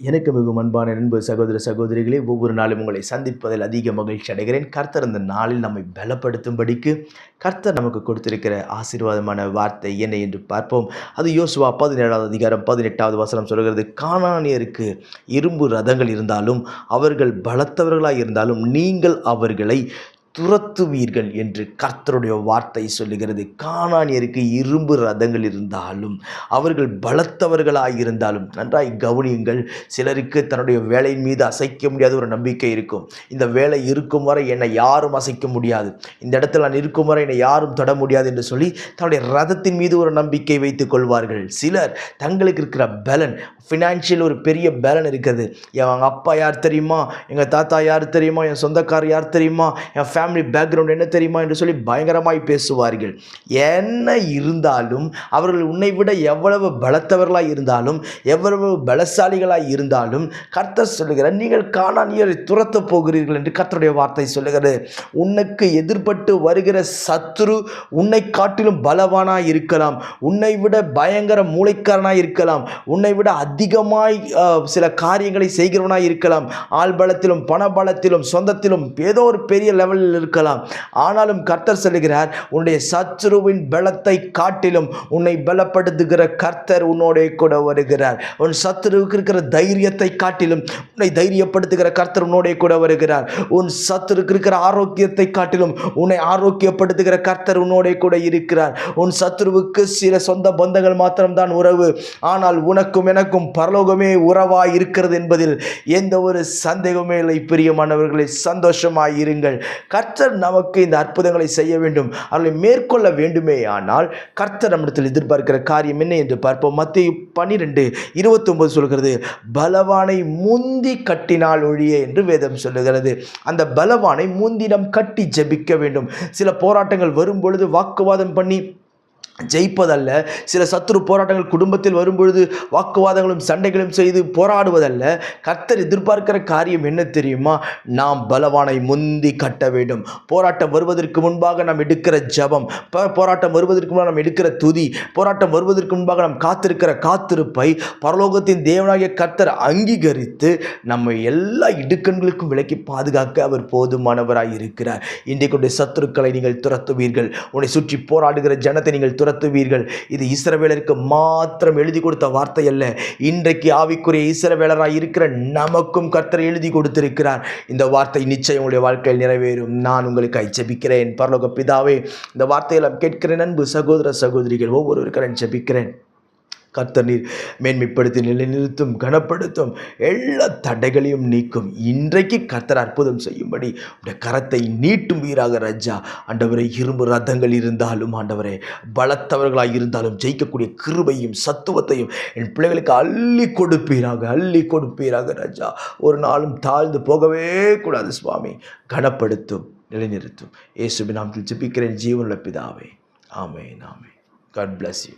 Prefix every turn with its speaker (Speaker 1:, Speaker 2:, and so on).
Speaker 1: எனக்கு மிகவும் அன்பான நண்பு சகோதர சகோதரிகளே ஒவ்வொரு நாளும் உங்களை சந்திப்பதில் அதிக மகிழ்ச்சி அடைகிறேன். கர்த்தர் இந்த நாளில் நம்மை பலப்படுத்தும்படிக்கு கர்த்தர் நமக்கு கொடுத்திருக்கிற ஆசீர்வாதமான வார்த்தை என்ன என்று பார்ப்போம். அது யோசுவா பதினேழாவது அதிகாரம் பதினெட்டாவது வசனம் சொல்கிறது கானானியருக்கு இரும்பு ரதங்கள் இருந்தாலும் அவர்கள் பலத்தவர்களாக இருந்தாலும் நீங்கள் அவர்களை துரத்துவீர்கள் என்று கர்த்தருடைய வார்த்தை சொல்லுகிறது. காணானியருக்கு இரும்பு ரதங்கள் இருந்தாலும் அவர்கள் பலத்தவர்களாக இருந்தாலும் நன்றாய் கவனியுங்கள். சிலருக்கு தன்னுடைய வேலையின் மீது அசைக்க முடியாத ஒரு நம்பிக்கை இருக்கும். இந்த வேலை இருக்கும் வரை என்னை யாரும் அசைக்க முடியாது. இந்த இடத்துல நான் இருக்கும் வரை என்னை யாரும் தொட முடியாது என்று சொல்லி தன்னுடைய ரதத்தின் மீது ஒரு நம்பிக்கை வைத்துக் கொள்வார்கள். சிலர் தங்களுக்கு இருக்கிற பலன் ஃபினான்ஷியல் ஒரு பெரிய பேலன் இருக்கிறது. என் அப்பா யார் தெரியுமா? எங்கள் தாத்தா யார் தெரியுமா? என் சொந்தக்காரர் யார் தெரியுமா? என் ஃபேமிலி ஃபேமிலி பேக்ரவுண்ட் என்ன தெரியுமா என்று சொல்லி பயங்கரமாய் பேசுவார்கள். என்ன இருந்தாலும் அவர்கள் உன்னை விட எவ்வளவு பலத்தவர்களாக இருந்தாலும் எவ்வளவு பலசாலிகளாக இருந்தாலும் கர்த்தர் சொல்லுகிறார் நீங்கள் காணானியரை துரத்தப் போகிறீர்கள் என்று கர்த்தருடைய வார்த்தை சொல்லுகிறது. உனக்கு எதிர்பட்டு வருகிற சத்ரு உன்னை காட்டிலும் பலவானாய் இருக்கலாம். உன்னை விட பயங்கர மூளைக்காரனாய் இருக்கலாம். உன்னை விட அதிகமாய் சில காரியங்களை செய்கிறவனாய் இருக்கலாம். ஆள் பலத்திலும் பண பலத்திலும் சொந்தத்திலும் ஏதோ ஒரு பெரிய லெவலில் இருக்கலாம். ஆனாலும் கர்த்தர் சொல்லுகிறார் உன்னுடைய சத்ருவின் பலத்தை காட்டிலும் உன்னை பலப்படுத்துகிற கர்த்தர் உன்னோட கூட வருகிறார். உன் சத்ருவுக்கு இருக்கிற தைரியத்தை காட்டிலும் உன்னை தைரியப்படுத்துகிற கர்த்தர் உன்னோட கூட வருகிறார். உன் சத்துருக்கு இருக்கிற ஆரோக்கியத்தை காட்டிலும் உன்னை ஆரோக்கியப்படுத்துகிற கர்த்தர் உன்னோட கூட இருக்கிறார். உன் சத்ருவுக்கு சில சொந்த பந்தங்கள் மாத்திரம்தான் உறவு. ஆனால் உனக்கும் எனக்கும் பரலோகமே உறவாய் இருக்கிறது என்பதில் எந்த ஒரு சந்தேகமே இல்லை. பிரியமானவர்களை சந்தோஷமாய் இருங்கள். கர்த்தர் நமக்கு இந்த அற்புதங்களை செய்ய வேண்டும் அவர்களை மேற்கொள்ள வேண்டுமே ஆனால் கர்த்தர் நம்மிடத்தில் எதிர்பார்க்கிற காரியம் என்ன என்று பார்ப்போம். மத்திய பன்னிரெண்டு இருபத்தொன்பது சொல்கிறது பலவானை முந்தி கட்டினால் ஒழிய என்று வேதம் சொல்லுகிறது. அந்த பலவானை முந்தினம் கட்டி ஜெபிக்க வேண்டும். சில போராட்டங்கள் வரும் பொழுது வாக்குவாதம் பண்ணி ஜெயிப்பதல்ல சில சத்துரு போராட்டங்கள் குடும்பத்தில் வரும்பொழுது வாக்குவாதங்களும் சண்டைகளும் செய்து போராடுவதல்ல கர்த்தர் எதிர்பார்க்கிற காரியம் என்ன தெரியுமா? நாம் பலவானை முந்தி கட்ட வேண்டும். போராட்டம் வருவதற்கு முன்பாக நாம் எடுக்கிற ஜபம் ப- போராட்டம் வருவதற்கு முன்பாக நாம் எடுக்கிற துதி போராட்டம் வருவதற்கு முன்பாக நாம் காத்திருக்கிற காத்திருப்பை பரலோகத்தின் தேவனாகிய கர்த்தர் அங்கீகரித்து நம்ம எல்லா இடுக்கண்களுக்கும் விலக்கி பாதுகாக்க அவர் போதுமானவராக இருக்கிறார் இன்றைக்கு சத்துருக்களை நீங்கள் துரத்துவீர்கள். உன்னை சுற்றி போராடுகிற ஜனத்தை நீங்கள் துரத்துவீர்கள். இது இஸ்ரவேலருக்கு மாத்திரம் எழுதி கொடுத்த வார்த்தை அல்ல இன்றைக்கு ஆவிக்குரிய இஸ்ரவேலராக இருக்கிற நமக்கும் கர்த்தர் எழுதி கொடுத்திருக்கிறார். இந்த வார்த்தை நிச்சயம் உங்களுடைய வாழ்க்கையில் நிறைவேறும். நான் உங்களுக்கு ஜெபிக்கிறேன். பரலோக பிதாவே இந்த வார்த்தையெல்லாம் கேட்கிறேன் அன்பு சகோதர சகோதரிகள் ஒவ்வொருவருக்கும் நான் ஜெபிக்கிறேன். கர்த்தர் நீர் மேன்மைப்படுத்தி நிலைநிறுத்தும் கனப்படுத்தும். எல்லா தடைகளையும் நீக்கும். இன்றைக்கு கர்த்தர் அற்புதம் செய்யும்படி உடைய கரத்தை நீட்டும் வீராக ரஜா. ஆண்டவரை இரும்பு ரதங்கள் இருந்தாலும் ஆண்டவரே பலத்தவர்களாக இருந்தாலும் ஜெயிக்கக்கூடிய கிருபையும் சத்துவத்தையும் என் பிள்ளைகளுக்கு அள்ளி கொடுப்பீராக அள்ளி கொடுப்பீராக ரஜா. ஒரு நாளும் தாழ்ந்து போகவே கூடாது சுவாமி. கனப்படுத்தும் நிலைநிறுத்தும். இயேசுவின் நாம் ஜெபிக்கிறேன். ஜீவனுள்ள பிதாவே. ஆமே நாமே காட் பிளஸ் யூ